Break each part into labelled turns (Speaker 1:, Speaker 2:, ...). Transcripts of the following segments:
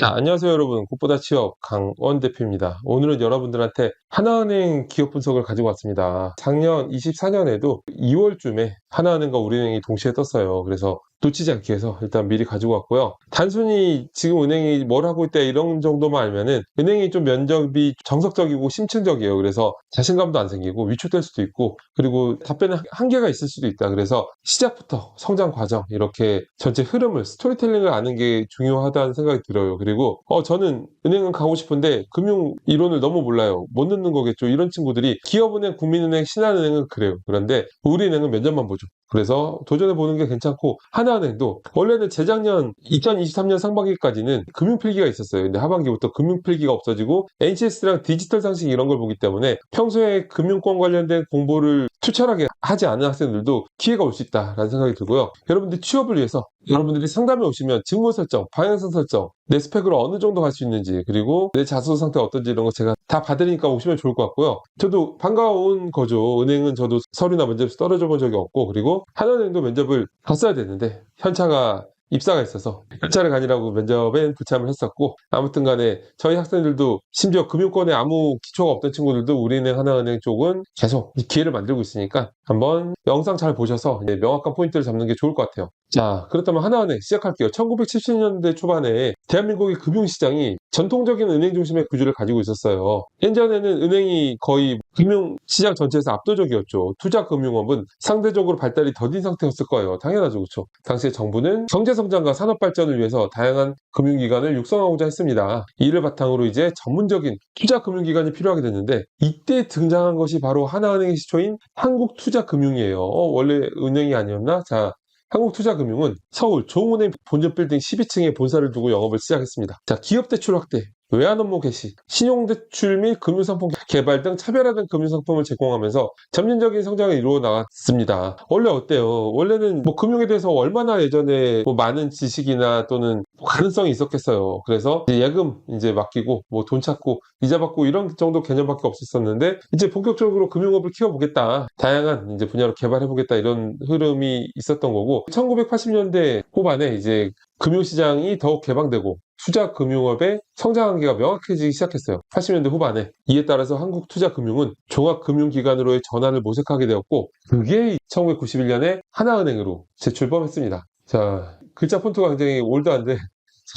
Speaker 1: 자, 안녕하세요 여러분. 꽃보다 취업 강원 대표입니다. 오늘은 여러분들한테 하나은행 기업 분석을 가지고 왔습니다. 작년 24년에도 2월쯤에 하나은행과 우리은행이 동시에 떴어요. 그래서 놓치지 않기 위해서 일단 미리 가지고 왔고요. 단순히 지금 은행이 뭘 하고 있다 이런 정도만 알면은 은행이 좀 면접이 정석적이고 심층적이에요. 그래서 자신감도 안 생기고 위축될 수도 있고 그리고 답변에 한계가 있을 수도 있다. 그래서 시작부터 성장 과정 이렇게 전체 흐름을 스토리텔링을 아는 게 중요하다는 생각이 들어요. 그리고 어 저는 은행은 가고 싶은데 금융 이론을 너무 몰라요. 못 넣는 거겠죠. 이런 친구들이 기업은행, 국민은행, 신한은행은 그래요. 그런데 우리은행은 면접만 보죠. 그래서 도전해 보는 게 괜찮고 하나은행도 원래는 재작년 2023년 상반기까지는 금융필기가 있었어요. 근데 하반기부터 금융필기가 없어지고 NCS랑 디지털 상식 이런 걸 보기 때문에 평소에 금융권 관련된 공부를 투철하게 하지 않은 학생들도 기회가 올 수 있다라는 생각이 들고요. 여러분들 취업을 위해서 여러분들이 상담에 오시면 직무 설정, 방향성 설정, 내 스펙으로 어느 정도 갈 수 있는지 그리고 내 자수 상태가 어떤지 이런 거 제가 다 받으니까 오시면 좋을 것 같고요. 저도 반가운 거죠. 은행은 저도 서류나 면접에서 떨어져 본 적이 없고 그리고 한은행도 면접을 갔어야 되는데 현차가 입사가 있어서 현차를 가니라고 면접에 불참을 했었고 아무튼 간에 저희 학생들도 심지어 금융권에 아무 기초가 없던 친구들도 우리은행 하나은행 쪽은 계속 이 기회를 만들고 있으니까 한번 영상 잘 보셔서 명확한 포인트를 잡는 게 좋을 것 같아요. 자, 그렇다면 하나은행 시작할게요. 1970년대 초반에 대한민국의 금융시장이 전통적인 은행 중심의 구조를 가지고 있었어요. 예전에는 은행이 거의 금융시장 전체에서 압도적이었죠. 투자금융업은 상대적으로 발달이 더딘 상태였을 거예요. 당연하죠. 그렇죠? 당시에 정부는 경제성장과 산업발전을 위해서 다양한 금융기관을 육성하고자 했습니다. 이를 바탕으로 이제 전문적인 투자금융기관이 필요하게 됐는데 이때 등장한 것이 바로 하나은행의 시초인 한국투자 금융이에요. 어, 원래 은행이 아니었나? 자, 한국투자금융은 서울 조은행 본점 빌딩 12층에 본사를 두고 영업을 시작했습니다. 자, 기업 대출 확대, 외환 업무 개시, 신용대출 및 금융상품 개발 등 차별화된 금융상품을 제공하면서 점진적인 성장을 이루어 나갔습니다. 원래 어때요? 원래는 뭐 금융에 대해서 얼마나 예전에 뭐 많은 지식이나 또는 가능성이 있었겠어요. 그래서 이제 예금 이제 맡기고 뭐 돈 찾고 이자 받고 이런 정도 개념밖에 없었었는데 이제 본격적으로 금융업을 키워보겠다. 다양한 이제 분야로 개발해보겠다 이런 흐름이 있었던 거고 1980년대 후반에 이제 금융시장이 더욱 개방되고 투자금융업의 성장 한계가 명확해지기 시작했어요. 80년대 후반에. 이에 따라서 한국 투자금융은 종합금융기관으로의 전환을 모색하게 되었고 그게 1991년에 하나은행으로 재출범했습니다. 자, 글자 폰트가 굉장히 올드한데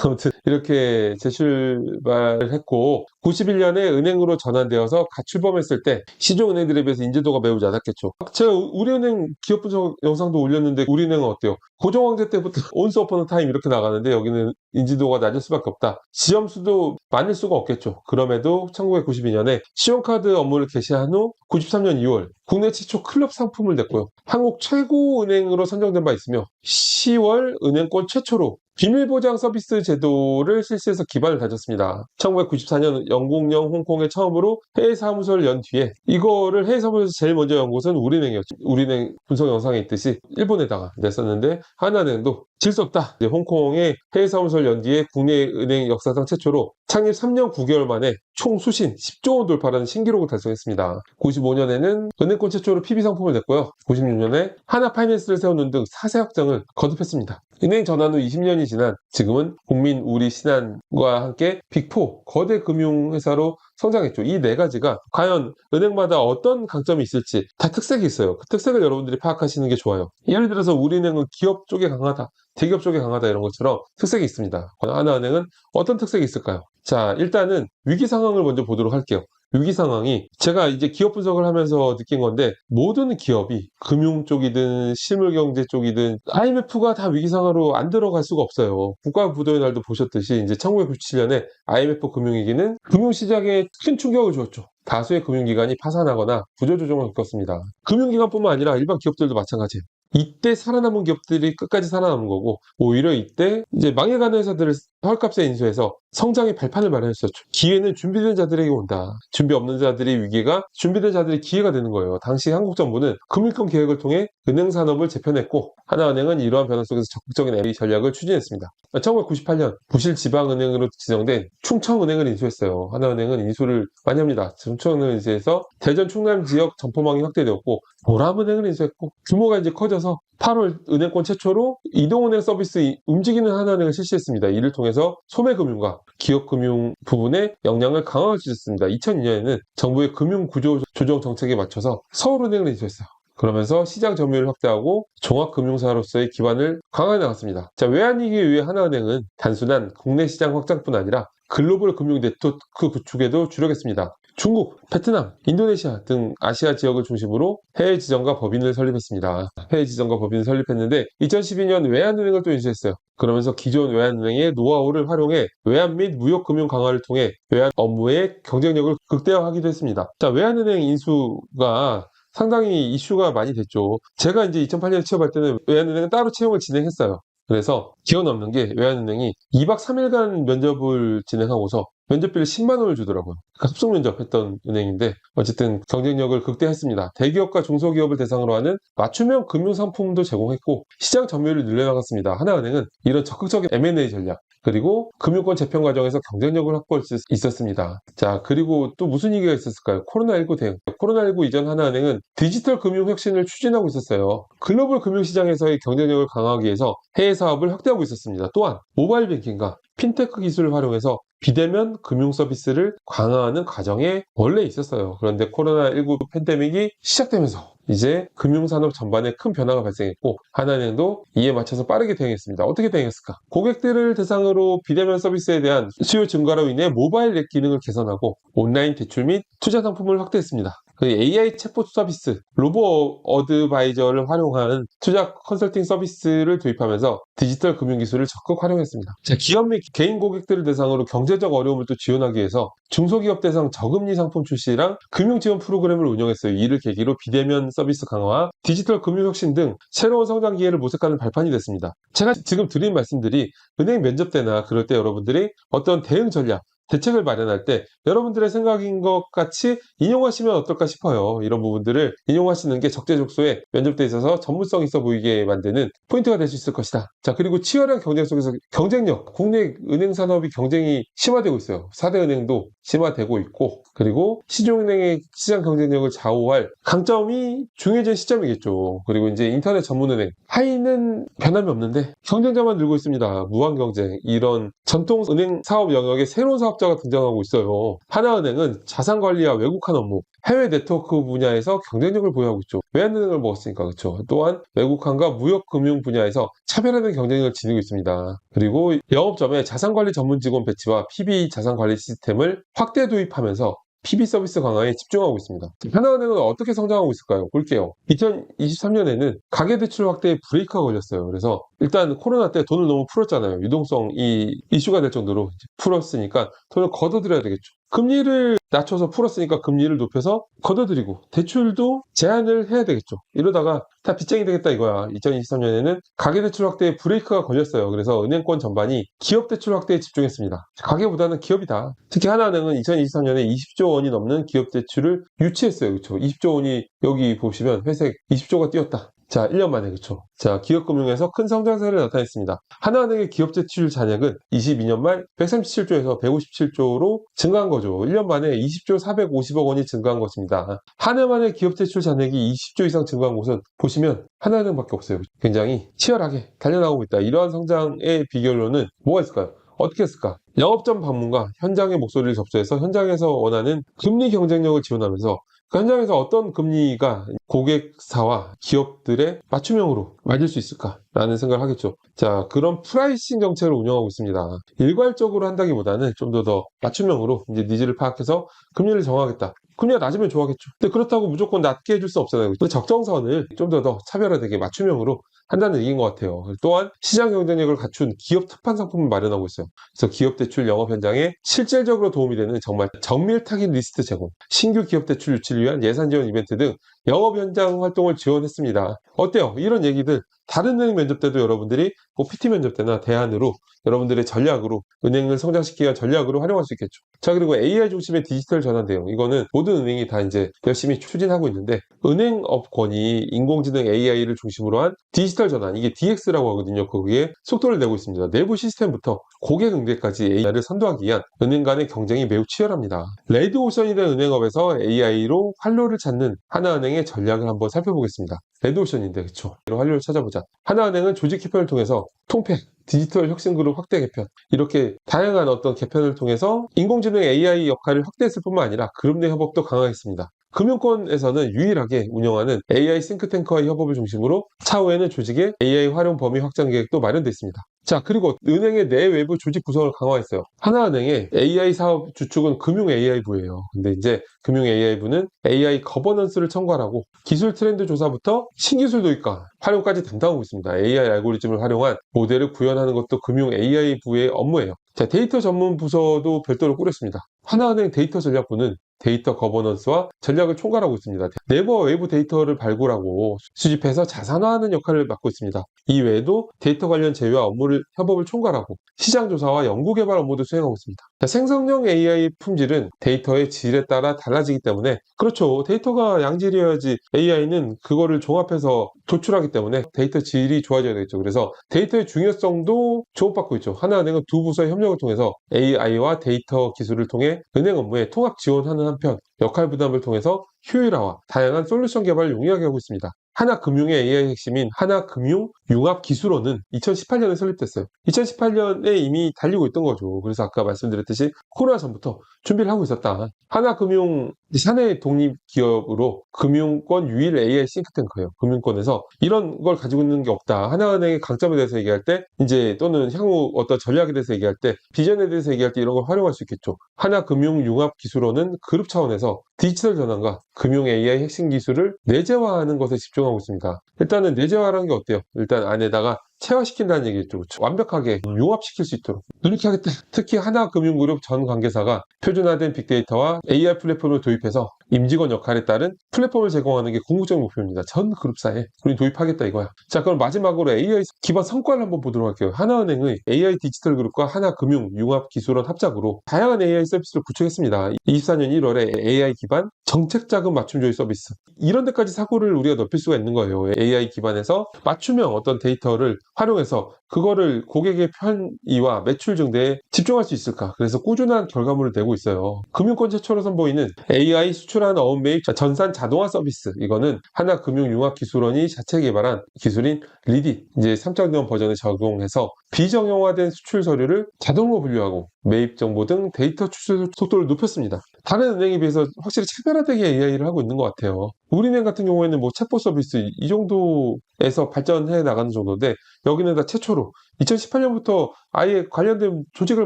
Speaker 1: 아무튼 이렇게 재출발을 했고 91년에 은행으로 전환되어서 가출범했을 때 시중은행들에 비해서 인지도가 매우 낮았겠죠. 제가 우리은행 기업 분석 영상도 올렸는데 우리은행은 어때요? 고종황제 때부터 온스 어퍼너 타임 이렇게 나가는데 여기는 인지도가 낮을 수밖에 없다. 지점수도 많을 수가 없겠죠. 그럼에도 1992년에 신용카드 업무를 개시한 후 93년 2월 국내 최초 클럽 상품을 냈고요. 한국 최고 은행으로 선정된 바 있으며 10월 은행권 최초로 비밀보장 서비스 제도를 실시해서 기반을 다졌습니다. 1994년 영국령 홍콩에 처음으로 해외 사무소를 연 뒤에 이거를 해외 사무소에서 제일 먼저 연 곳은 우리은행이었죠. 우리은행 분석 영상에 있듯이 일본에다가 냈었는데 하나은행도 질 수 없다. 홍콩에 해외 사무소를 연 뒤에 국내 은행 역사상 최초로 창립 3년 9개월 만에 총 수신 10조 원 돌파라는 신기록을 달성했습니다. 95년에는 은행권 최초로 PB 상품을 냈고요. 96년에 하나 파이낸스를 세우는 등 4세 확장을 거듭했습니다. 은행 전환 후 20년이 지난 지금은 국민 우리 신한과 함께 빅4 거대 금융회사로 성장했죠. 이 네 가지가 과연 은행마다 어떤 강점이 있을지 다 특색이 있어요. 그 특색을 여러분들이 파악하시는 게 좋아요. 예를 들어서 우리은행은 기업 쪽에 강하다, 대기업 쪽에 강하다 이런 것처럼 특색이 있습니다. 하나은행은 어떤 특색이 있을까요? 자, 일단은 위기 상황을 먼저 보도록 할게요. 위기 상황이 제가 이제 기업 분석을 하면서 느낀 건데 모든 기업이 금융 쪽이든 실물 경제 쪽이든 IMF가 다 위기 상황으로 안 들어갈 수가 없어요. 국가 부도의 날도 보셨듯이 이제 1997년에 IMF 금융위기는 금융시장에 큰 충격을 주었죠. 다수의 금융기관이 파산하거나 구조조정을 겪었습니다. 금융기관뿐만 아니라 일반 기업들도 마찬가지예요. 이때 살아남은 기업들이 끝까지 살아남은 거고 오히려 이때 이제 망해가는 회사들을 헐값에 인수해서 성장의 발판을 마련했었죠. 기회는 준비된 자들에게 온다. 준비 없는 자들의 위기가 준비된 자들의 기회가 되는 거예요. 당시 한국 정부는 금융권 계획을 통해 은행 산업을 재편했고 하나은행은 이러한 변화 속에서 적극적인 LA 전략을 추진했습니다. 1998년 부실 지방은행으로 지정된 충청은행을 인수했어요. 하나은행은 인수를 많이 합니다. 충청은행을 인수해서 대전 충남 지역 점포망이 확대되었고 보람은행을 인수했고 규모가 이제 커져서 8월 은행권 최초로 이동은행 서비스 움직이는 하나은행을 실시했습니다. 이를 통해서 소매금융과 기업 금융 부분에 역량을 강화할 수 있었습니다. 2002년에는 정부의 금융 구조 조정 정책에 맞춰서 서울은행을 인수했어요. 그러면서 시장 점유율을 확대하고 종합금융사로서의 기반을 강화해 나갔습니다. 자, 외환위기에 의해 하나은행은 단순한 국내 시장 확장뿐 아니라 글로벌 금융 네트워크 구축에도 주력했습니다. 중국, 베트남, 인도네시아 등 아시아 지역을 중심으로 해외 지점과 법인을 설립했습니다. 해외 지점과 법인을 설립했는데 2012년 외환은행을 또 인수했어요. 그러면서 기존 외환은행의 노하우를 활용해 외환 및 무역금융 강화를 통해 외환 업무의 경쟁력을 극대화하기도 했습니다. 자, 외환은행 인수가 상당히 이슈가 많이 됐죠. 제가 이제 2008년에 취업할 때는 외환은행은 따로 채용을 진행했어요. 그래서 기억 남는 게 외환은행이 2박 3일간 면접을 진행하고서 면접비를 10만 원을 주더라고요. 그러니까 합숙 면접했던 은행인데 어쨌든 경쟁력을 극대화했습니다. 대기업과 중소기업을 대상으로 하는 맞춤형 금융 상품도 제공했고 시장 점유율을 늘려나갔습니다. 하나은행은 이런 적극적인 M&A 전략 그리고 금융권 재편 과정에서 경쟁력을 확보할 수 있었습니다. 자, 그리고 또 무슨 얘기가 있었을까요? 코로나19 대응. 코로나19 이전 하나은행은 디지털 금융 혁신을 추진하고 있었어요. 글로벌 금융시장에서의 경쟁력을 강화하기 위해서 해외 사업을 확대하고 있었습니다. 또한 모바일 뱅킹과 핀테크 기술을 활용해서 비대면 금융 서비스를 강화하는 과정에 원래 있었어요. 그런데 코로나19 팬데믹이 시작되면서 이제 금융산업 전반에 큰 변화가 발생했고 하나은행도 이에 맞춰서 빠르게 대응했습니다. 어떻게 대응했을까? 고객들을 대상으로 비대면 서비스에 대한 수요 증가로 인해 모바일 앱 기능을 개선하고 온라인 대출 및 투자 상품을 확대했습니다. 그 AI 챗봇 서비스, 로보 어드바이저를 활용한 투자 컨설팅 서비스를 도입하면서 디지털 금융 기술을 적극 활용했습니다. 자, 기업 및 개인 고객들을 대상으로 경제적 어려움을 또 지원하기 위해서 중소기업 대상 저금리 상품 출시랑 금융 지원 프로그램을 운영했어요. 이를 계기로 비대면 서비스 강화, 디지털 금융 혁신 등 새로운 성장 기회를 모색하는 발판이 됐습니다. 제가 지금 드린 말씀들이 은행 면접 때나 그럴 때 여러분들이 어떤 대응 전략, 대책을 마련할 때 여러분들의 생각인 것 같이 인용하시면 어떨까 싶어요. 이런 부분들을 인용하시는 게 적재적소에 면접대에 있어서 전문성 있어 보이게 만드는 포인트가 될 수 있을 것이다. 자, 그리고 치열한 경쟁 속에서 경쟁력, 국내 은행 산업이 경쟁이 심화되고 있어요. 4대 은행도 심화되고 있고, 그리고 시중은행의 시장 경쟁력을 좌우할 강점이 중요해진 시점이겠죠. 그리고 이제 인터넷 전문은행, 하이는 변함이 없는데 경쟁자만 늘고 있습니다. 무한 경쟁, 이런 전통 은행 사업 영역에 새로운 사업 자가 등장하고 있어요. 하나은행은 자산 관리와 외국한 업무, 해외 네트워크 분야에서 경쟁력을 보유하고 있죠. 외환은행을 먹었으니까 그렇죠. 또한 외국한과 무역 금융 분야에서 차별화된 경쟁력을 지니고 있습니다. 그리고 영업점에 자산 관리 전문 직원 배치와 PB 자산 관리 시스템을 확대 도입하면서 PB 서비스 강화에 집중하고 있습니다. 하나은행은 어떻게 성장하고 있을까요? 볼게요. 2023년에는 가계대출 확대에 브레이크가 걸렸어요. 그래서 일단 코로나 때 돈을 너무 풀었잖아요. 유동성이 이슈가 될 정도로 풀었으니까 돈을 걷어들여야 되겠죠. 금리를 낮춰서 풀었으니까 금리를 높여서 걷어들이고 대출도 제한을 해야 되겠죠. 이러다가 다 빚쟁이 되겠다 이거야. 2023년에는 가계대출 확대에 브레이크가 걸렸어요. 그래서 은행권 전반이 기업 대출 확대에 집중했습니다. 가계보다는 기업이다. 특히 하나은행은 2023년에 20조 원이 넘는 기업 대출을 유치했어요. 그렇죠. 20조 원이 여기 보시면 회색 20조가 뛰었다. 자, 1년 만에 그쵸. 자, 기업금융에서 큰 성장세를 나타냈습니다. 하나은행의 기업 대출 잔액은 22년 말 137조에서 157조로 증가한 거죠. 1년 만에 20조 450억 원이 증가한 것입니다. 한 해 만에 기업 대출 잔액이 20조 이상 증가한 곳은 보시면 하나은행밖에 없어요. 굉장히 치열하게 달려나오고 있다. 이러한 성장의 비결로는 뭐가 있을까요? 어떻게 했을까? 영업점 방문과 현장의 목소리를 접수해서 현장에서 원하는 금리 경쟁력을 지원하면서 그 현장에서 어떤 금리가 고객사와 기업들의 맞춤형으로 맞을 수 있을까라는 생각을 하겠죠. 자, 그런 프라이싱 정책을 운영하고 있습니다. 일괄적으로 한다기보다는 좀 더더 맞춤형으로 이제 니즈를 파악해서 금리를 정하겠다. 금리가 낮으면 좋아하겠죠. 근데 그렇다고 무조건 낮게 해줄 수 없잖아요. 그 적정선을 좀 더 더 차별화되게 맞춤형으로 한다는 얘기인 것 같아요. 또한 시장 경쟁력을 갖춘 기업 특판 상품을 마련하고 있어요. 그래서 기업 대출 영업 현장에 실질적으로 도움이 되는 정말 정밀 타깃 리스트 제공, 신규 기업 대출 유치를 위한 예산 지원 이벤트 등 영업 현장 활동을 지원했습니다. 어때요? 이런 얘기들 다른 은행 면접 때도 여러분들이 뭐 PT 면접 때나 대안으로 여러분들의 전략으로 은행을 성장시키기 위한 전략으로 활용할 수 있겠죠. 자 그리고 AI 중심의 디지털 전환 대응 이거는 모든 은행이 다 이제 열심히 추진하고 있는데 은행업권이 인공지능 AI를 중심으로 한 디지털 전환 이게 DX라고 하거든요. 거기에 속도를 내고 있습니다. 내부 시스템부터 고객 응대까지 AI를 선도하기 위한 은행 간의 경쟁이 매우 치열합니다. 레드 오션이 된 은행업에서 AI로 활로를 찾는 하나은행의 전략을 한번 살펴보겠습니다. 레드 오션인데 그쵸? 활로를 찾아보자. 하나은행은 조직 개편을 통해서 통폐, 디지털 혁신그룹 확대 개편 이렇게 다양한 어떤 개편을 통해서 인공지능 AI 역할을 확대했을 뿐만 아니라 그룹 내 협업도 강화했습니다. 금융권에서는 유일하게 운영하는 AI 싱크탱크와의 협업을 중심으로 차후에는 조직의 AI 활용 범위 확장 계획도 마련되어 있습니다. 자, 그리고 은행의 내외부 조직 구성을 강화했어요. 하나은행의 AI 사업 주축은 금융 AI부예요. 근데 이제 금융 AI부는 AI 거버넌스를 첨가하고 기술 트렌드 조사부터 신기술 도입과 활용까지 담당하고 있습니다. AI 알고리즘을 활용한 모델을 구현하는 것도 금융 AI부의 업무예요. 자, 데이터 전문 부서도 별도로 꾸렸습니다. 하나은행 데이터 전략부는 데이터 거버넌스와 전략을 총괄하고 있습니다. 내부와 외부 데이터를 발굴하고 수집해서 자산화하는 역할을 맡고 있습니다. 이 외에도 데이터 관련 제휴와 업무를 협업을 총괄하고 시장 조사와 연구 개발 업무도 수행하고 있습니다. 자, 생성형 AI 품질은 데이터의 질에 따라 달라지기 때문에 그렇죠. 데이터가 양질이어야지 AI는 그거를 종합해서 도출하기 때문에 데이터 질이 좋아져야 되겠죠. 그래서 데이터의 중요성도 주목받고 있죠. 하나은행은 두 부서의 협력을 통해서 AI와 데이터 기술을 통해 은행 업무에 통합 지원하는 한편 역할 부담을 통해서 효율화와 다양한 솔루션 개발을 용이하게 하고 있습니다. 하나금융의 AI 핵심인 하나금융 융합 기술원은 2018년에 설립됐어요. 2018년에 이미 달리고 있던 거죠. 그래서 아까 말씀드렸듯이 코로나 전부터 준비를 하고 있었다. 하나금융 사내 독립 기업으로 금융권 유일 AI 싱크탱크예요. 금융권에서 이런 걸 가지고 있는 게 없다. 하나은행의 강점에 대해서 얘기할 때 이제 또는 향후 어떤 전략에 대해서 얘기할 때 비전에 대해서 얘기할 때 이런 걸 활용할 수 있겠죠. 하나금융 융합기술원은 그룹 차원에서 디지털 전환과 금융 AI 핵심 기술을 내재화하는 것에 집중하고 있습니다. 일단은 내재화라는 게 어때요? 일단 안에다가 체화시킨다는. 그렇죠? 완벽하게 융합시킬 수 있도록 노력하겠다 특히 하나금융그룹 전 관계사가 표준화된 빅데이터와 AI 플랫폼을 도입해서 임직원 역할에 따른 플랫폼을 제공하는 게 궁극적 목표입니다. 전 그룹사에 우리 도입하겠다 이거야. 자 그럼 마지막으로 AI 기반 성과를 한번 보도록 할게요. 하나은행의 AI 디지털 그룹과 하나금융 융합 기술원 합작으로 다양한 AI 서비스를 구축했습니다. 24년 1월에 AI 기반 정책 자금 맞춤 조회 서비스 이런 데까지 사고를 우리가 넓힐 수가 있는 거예요. AI 기반에서 맞춤형 어떤 데이터를 활용해서 그거를 고객의 편의와 매출 증대에 집중할 수 있을까? 그래서 꾸준한 결과물을 내고 있어요. 금융권 최초로 선보이는 AI 수출 한 어음매입 전산 자동화 서비스. 이거는 하나금융융합기술원이 자체 개발한 기술인 리디 이제 3.0 버전을 적용해서 비정형화된 수출 서류를 자동으로 분류하고 매입 정보 등 데이터 추출 속도를 높였습니다. 다른 은행에 비해서 확실히 차별화되게 AI를 하고 있는 것 같아요. 우리은행 같은 경우에는 뭐 챗봇 서비스 이 정도에서 발전해 나가는 정도인데 여기는 다 최초로 2018년부터 아예 관련된 조직을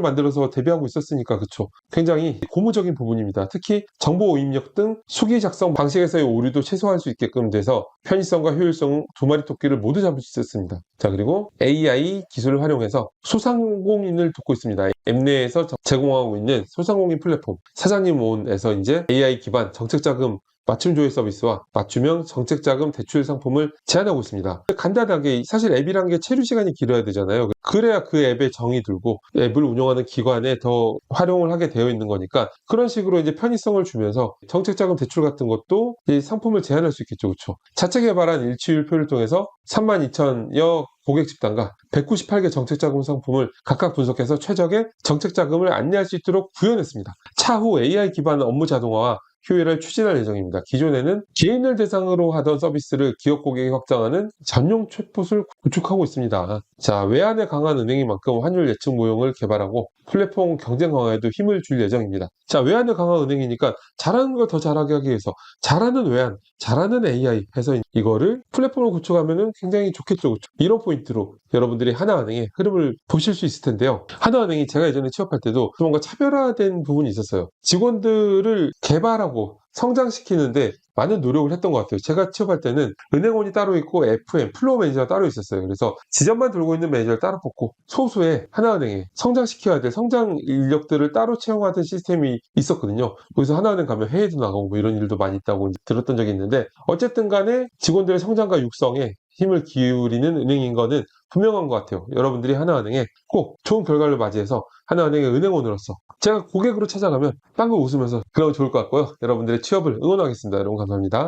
Speaker 1: 만들어서 대비하고 있었으니까 그쵸. 굉장히 고무적인 부분입니다. 특히 정보 입력 등 수기 작성 방식에서의 오류도 최소화할 수 있게끔 돼서 편의성과 효율성 두 마리 토끼를 모두 잡을 수 있었습니다. 자 그리고 AI 기술을 활용해서 소상공인을 돕고 있습니다. 앱 내에서 제공하고 있는 소상공인 플랫폼 사장님 온에서 이제 AI 기반 정책자금 맞춤 조회 서비스와 맞춤형 정책자금 대출 상품을 제안하고 있습니다. 간단하게 사실 앱이란 게 체류 시간이 길어야 되잖아요. 그래야 그 앱에 정이 들고 앱을 운영하는 기관에 더 활용을 하게 되어 있는 거니까 그런 식으로 이제 편의성을 주면서 정책자금 대출 같은 것도 이 상품을 제안할 수 있겠죠. 그렇죠. 자체 개발한 일치율표를 통해서 32,000여 고객 집단과 198개 정책자금 상품을 각각 분석해서 최적의 정책자금을 안내할 수 있도록 구현했습니다. 차후 AI 기반 업무 자동화와 효율을 추진할 예정입니다. 기존에는 개인을 대상으로 하던 서비스를 기업 고객에 확장하는 전용 챗봇을 구축하고 있습니다. 자, 외환에 강한 은행인 만큼 환율 예측 모형을 개발하고 플랫폼 경쟁 강화에도 힘을 줄 예정입니다. 자, 외환에 강한 은행이니까 잘하는 걸 더 잘하게 하기 위해서 잘하는 외환, 잘하는 AI 해서 이거를 플랫폼을 구축하면 굉장히 좋겠죠. 이런 포인트로 여러분들이 하나은행의 흐름을 보실 수 있을 텐데요. 하나은행이 제가 예전에 취업할 때도 뭔가 차별화된 부분이 있었어요. 직원들을 개발하고 성장시키는데 많은 노력을 했던 것 같아요. 제가 취업할 때는 은행원이 따로 있고 FM, 플로어 매니저가 따로 있었어요. 그래서 지점만 들고 있는 매니저를 따로 뽑고 소수의 하나은행에 성장시켜야 될 성장 인력들을 따로 채용하던 시스템이 있었거든요. 거기서 하나은행 가면 회의도 나가고 뭐 이런 일도 많이 있다고 들었던 적이 있는데 어쨌든 간에 직원들의 성장과 육성에 힘을 기울이는 은행인 거는 분명한 것 같아요. 여러분들이 하나은행에 꼭 좋은 결과를 맞이해서 하나은행의 은행원으로서 제가 고객으로 찾아가면 빵긋 웃으면서 그러면 좋을 것 같고요. 여러분들의 취업을 응원하겠습니다. 여러분 감사합니다.